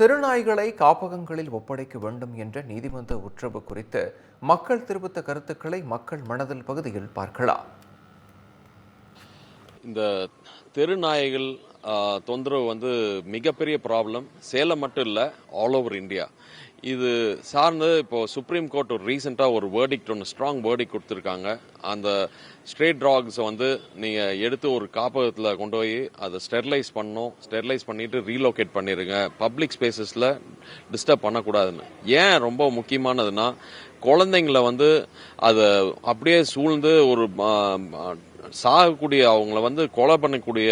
திருநாய்களை காப்பகங்களில் ஒப்படைக்க வேண்டும் என்ற நீதிமன்ற உத்தரவு குறித்து மக்கள் தெரிவித்த கருத்துக்களை மக்கள் மனதில் பகுதியில் பார்க்கலாம். இந்த தெருநாய்கள் தொந்தரவு வந்து மிகப்பெரிய ப்ராப்ளம் சேலம் மட்டும் இல்லை ஆல் ஓவர் இந்தியா இது சார்ந்து இப்போ சுப்ரீம் கோர்ட் ஒரு ரீசெண்டாக ஒரு வேர்டிக்ட் ஒன்று ஸ்ட்ராங் வேர்டிக் கொடுத்துருக்காங்க. அந்த ஸ்ட்ரேட் டாக்ஸை வந்து நீங்கள் எடுத்து ஒரு காப்பகத்தில் கொண்டு போய் அதை ஸ்டெர்லைஸ் பண்ணணும். ஸ்டெர்லைஸ் பண்ணிட்டு ரீலோகேட் பண்ணிடுங்க பப்ளிக் ஸ்பேசஸில் டிஸ்டர்ப் பண்ணக்கூடாதுன்னு. ஏன் ரொம்ப முக்கியமானதுன்னா குழந்தைங்கள வந்து அதை அப்படியே சூழ்ந்து ஒரு சாகக்கூடிய அவங்கள வந்து கொலை பண்ணக்கூடிய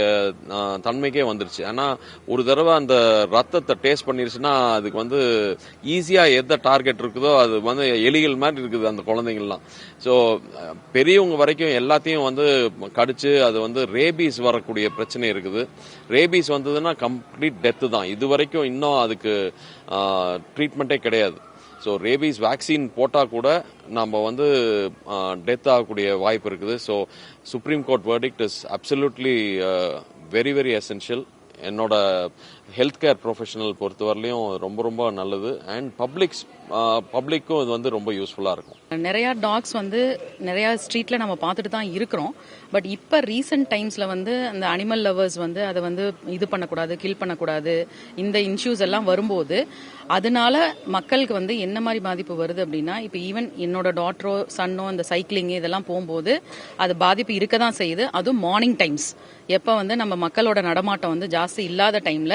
தன்மைக்கே வந்துருச்சு. ஆனால் ஒரு தடவை அந்த ரத்தத்தை டேஸ்ட் பண்ணிருச்சுன்னா அதுக்கு வந்து ஈஸியாக எந்த டார்கெட் இருக்குதோ அது வந்து எலிகள் மாதிரி இருக்குது அந்த குழந்தைங்கள்லாம். ஸோ பெரியவங்க வரைக்கும் எல்லாத்தையும் வந்து கடிச்சு அது வந்து ரேபீஸ் வரக்கூடிய பிரச்சனை இருக்குது. ரேபீஸ் வந்ததுன்னா கம்ப்ளீட் டெத்து தான். இது வரைக்கும் இன்னும் அதுக்கு ட்ரீட்மெண்ட்டே கிடையாது. ஸோ ரேபீஸ் வேக்சின் போட்டால் கூட நம்ம வந்து டெத் ஆகக்கூடிய வாய்ப்பு இருக்குது. So supreme court verdict is absolutely very very essential என்னோட ஹெல்த் கேர் ப்ரொஃபஷனல் பொறுத்தவரையிலையும் ரொம்ப ரொம்ப நல்லது. அண்ட் பப்ளிக்ஸ் பப்ளிக்கும் இது வந்து ரொம்ப யூஸ்ஃபுல்லாக இருக்கும். நிறைய டாக்ஸ் வந்து நிறைய ஸ்ட்ரீட்ல நம்ம பார்த்துட்டு தான் இருக்கிறோம். பட் இப்போ ரீசெண்ட் டைம்ஸ்ல வந்து அந்த அனிமல் லவர்ஸ் வந்து அதை வந்து இது பண்ணக்கூடாது கில் பண்ணக்கூடாது இந்த இன்ஷ்யூஸ் எல்லாம் வரும்போது அதனால மக்களுக்கு வந்து என்ன மாதிரி பாதிப்பு வருது அப்படின்னா இப்போ ஈவன் என்னோட டாட்டரோ சன்னோ இந்த சைக்கிளிங் இதெல்லாம் போகும்போது அது பாதிப்பு இருக்க தான் செய்யுது. அதுவும் மார்னிங் டைம்ஸ் எப்போ வந்து நம்ம மக்களோட நடமாட்டம் வந்து ஜாஸ்தி இல்லாத டைம்ல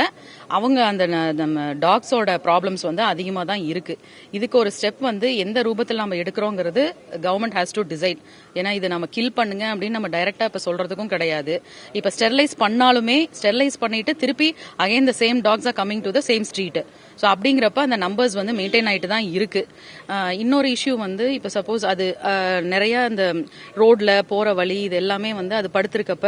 அவங்க அந்த நம்ம டாக்ஸோட ப்ராப்ளம்ஸ் வந்து அதிகமாக தான் இருக்கு. இதுக்கு ஒரு ஸ்டெப் வந்து எந்த ரூபத்தில் நம்ம எடுக்கிறோங்கிறது கவர்மெண்ட் ஹேஸ் டு டிசைட் ஏன்னா இதை நம்ம கில் பண்ணுங்க அப்படின்னு நம்ம டைரக்டா இப்ப சொல்றதுக்கும் கிடையாது. இப்ப ஸ்டெர்லைஸ் பண்ணாலுமே ஸ்டெர்லைஸ் பண்ணிட்டு திருப்பி again the same dogs are coming to the same street so அப்படிங்கிறப்ப அந்த நம்பர்ஸ் வந்து மெயின்டைன் ஆயிட்டு தான் இருக்கு. இன்னொரு இஷ்யூ வந்து இப்போ சப்போஸ் அது நிறையா நிறைய அந்த ரோட்ல போற வழி இது எல்லாமே வந்து அது படுத்திருக்கப்ப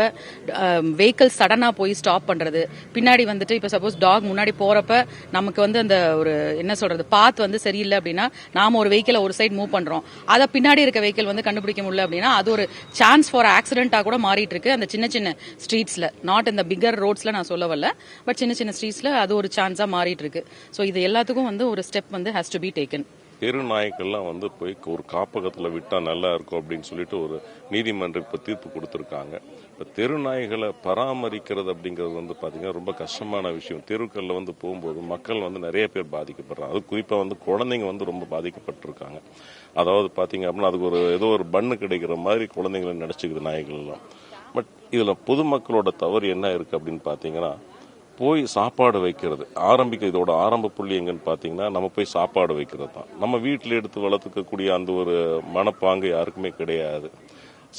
வெஹிக்கிள் சடனா போய் ஸ்டாப் பண்றது. பின்னாடி வந்துட்டு இப்போ சப்போஸ் டாக் முன்னாடி போறப்ப நமக்கு வந்து அந்த ஒரு என்ன சொல்றது பாத் வந்து சரியில்லை அப்படின்னா நாம ஒரு வெஹிக்கிளை ஒரு சைடு மூவ் பண்றோம். அதை பின்னாடி இருக்க வெஹிக்கிள் வந்து கண்டுபிடிக்க முடியல அப்படின்னா அது ஒரு சான்ஸ் ஃபார் ஆக்சிடென்ட்டா கூட மாறிட்டு இருக்கு. அந்த சின்ன சின்ன ஸ்ட்ரீட்ஸ்ல நாட் இந்த பிகர் ரோட்ஸ்ல நான் சொல்ல வரல பட் சின்ன சின்ன ஸ்ட்ரீட்ஸ்ல அது ஒரு சான்ஸா மாறிட்டு இருக்கு. ஸோ இது எல்லாத்துக்கும் வந்து ஒரு ஸ்டெப் வந்து ஹேஸ் டு பி டேக்கன் தெரு நாய்க்கெல்லாம் வந்து போய் ஒரு காப்பகத்தில் விட்டால் நல்லா இருக்கும் அப்படின்னு சொல்லிட்டு ஒரு நீதிமன்றம் இப்போ தீர்ப்பு கொடுத்துருக்காங்க. இப்போ தெரு நாய்களை பராமரிக்கிறது அப்படிங்கிறது வந்து பார்த்தீங்கன்னா ரொம்ப கஷ்டமான விஷயம். தெருக்களில் வந்து போகும்போது மக்கள் வந்து நிறைய பேர் பாதிக்கப்படுறாங்க. அது குறிப்பாக வந்து குழந்தைங்க வந்து ரொம்ப பாதிக்கப்பட்டிருக்காங்க. அதாவது பார்த்தீங்க அப்படின்னா அதுக்கு ஒரு ஏதோ ஒரு பண்ணு கிடைக்கிற மாதிரி குழந்தைங்களை நினச்சிக்கிது நாய்கள் எல்லாம் பட் இதில் பொதுமக்களோட தவறு என்ன இருக்குது அப்படின்னு பார்த்தீங்கன்னா போய் சாப்பாடு வைக்கிறது. ஆரம்பிக்க இதோட ஆரம்ப புள்ளி எங்கன்னு பார்த்தீங்கன்னா நம்ம போய் சாப்பாடு வைக்கிறது தான். நம்ம வீட்டில் எடுத்து வளர்த்துக்கக்கூடிய அந்த ஒரு மனப்பாங்கு யாருக்குமே கிடையாது.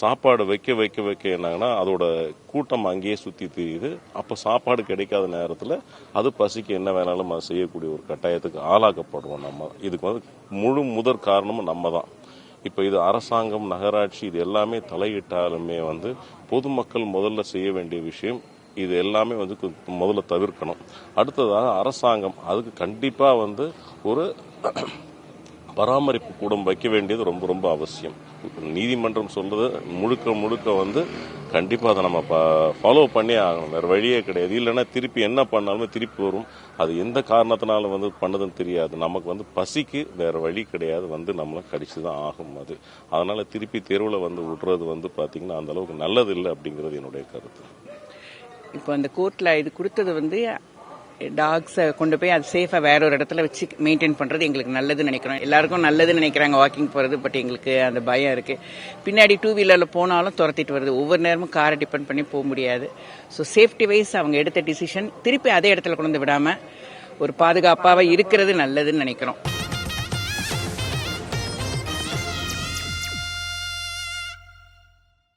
சாப்பாடு வைக்க வைக்க வைக்க என்னாங்கன்னா அதோட கூட்டம் அங்கேயே சுற்றி தெரியுது. அப்போ சாப்பாடு கிடைக்காத நேரத்தில் அது பசிக்கு என்ன வேணாலும் அது செய்யக்கூடிய ஒரு கட்டாயத்துக்கு ஆளாக்கப்படுவோம் நம்ம. இதுக்கு வந்து முழு முதற் காரணமும் நம்ம தான். இப்போ இது அரசாங்கம் நகராட்சி இது எல்லாமே தலையிட்டாலுமே வந்து பொதுமக்கள் முதல்ல செய்ய வேண்டிய விஷயம் இது எல்லாமே வந்து முதல்ல தவிர்க்கணும். அடுத்ததாக அரசாங்கம். அதுக்கு கண்டிப்பாக வந்து ஒரு பராமரிப்பு கூடம் வைக்க வேண்டியது ரொம்ப ரொம்ப அவசியம். நீதிமன்றம் சொல்றது முழுக்க முழுக்க வந்து கண்டிப்பாக அதை நம்ம ஃபாலோ பண்ணி ஆகணும். வேறு வழியே கிடையாது. இல்லைன்னா திருப்பி என்ன பண்ணாலுமே திருப்பி வரும். அது எந்த காரணத்தினால வந்து பண்ணதுன்னு தெரியாது. நமக்கு வந்து பசிக்கு வேறு வழி கிடையாது. வந்து நம்மளை கடிச்சு தான் ஆகும் அது. அதனால் திருப்பி தெருவில் வந்து விடுறது வந்து பார்த்தீங்கன்னா அந்த அளவுக்கு நல்லது இல்லை அப்படிங்கிறது என்னுடைய கருத்து. இப்போ அந்த கோர்ட்டில் இது கொடுத்தது வந்து டாக்ஸை கொண்டு போய் அது சேஃபாக வேற ஒரு இடத்துல வச்சு மெயின்டைன் பண்ணுறது எங்களுக்கு நல்லதுன்னு நினைக்கிறோம். எல்லாருக்கும் நல்லதுன்னு நினைக்கிறாங்க வாக்கிங் போகிறது பட் எங்களுக்கு அந்த பயம் இருக்குது பின்னாடி டூ வீலரில் போனாலும் துரத்திட்டு வருது. ஒவ்வொரு நேரமும் காரை டிபெண்ட் பண்ணி போக முடியாது. ஸோ சேஃப்டி வைஸ் அவங்க எடுத்த டிசிஷன் திருப்பி அதே இடத்துல கொண்டு வந்து விடாமல் ஒரு பாதுகாப்பாக இருக்கிறது நல்லதுன்னு நினைக்கிறோம்.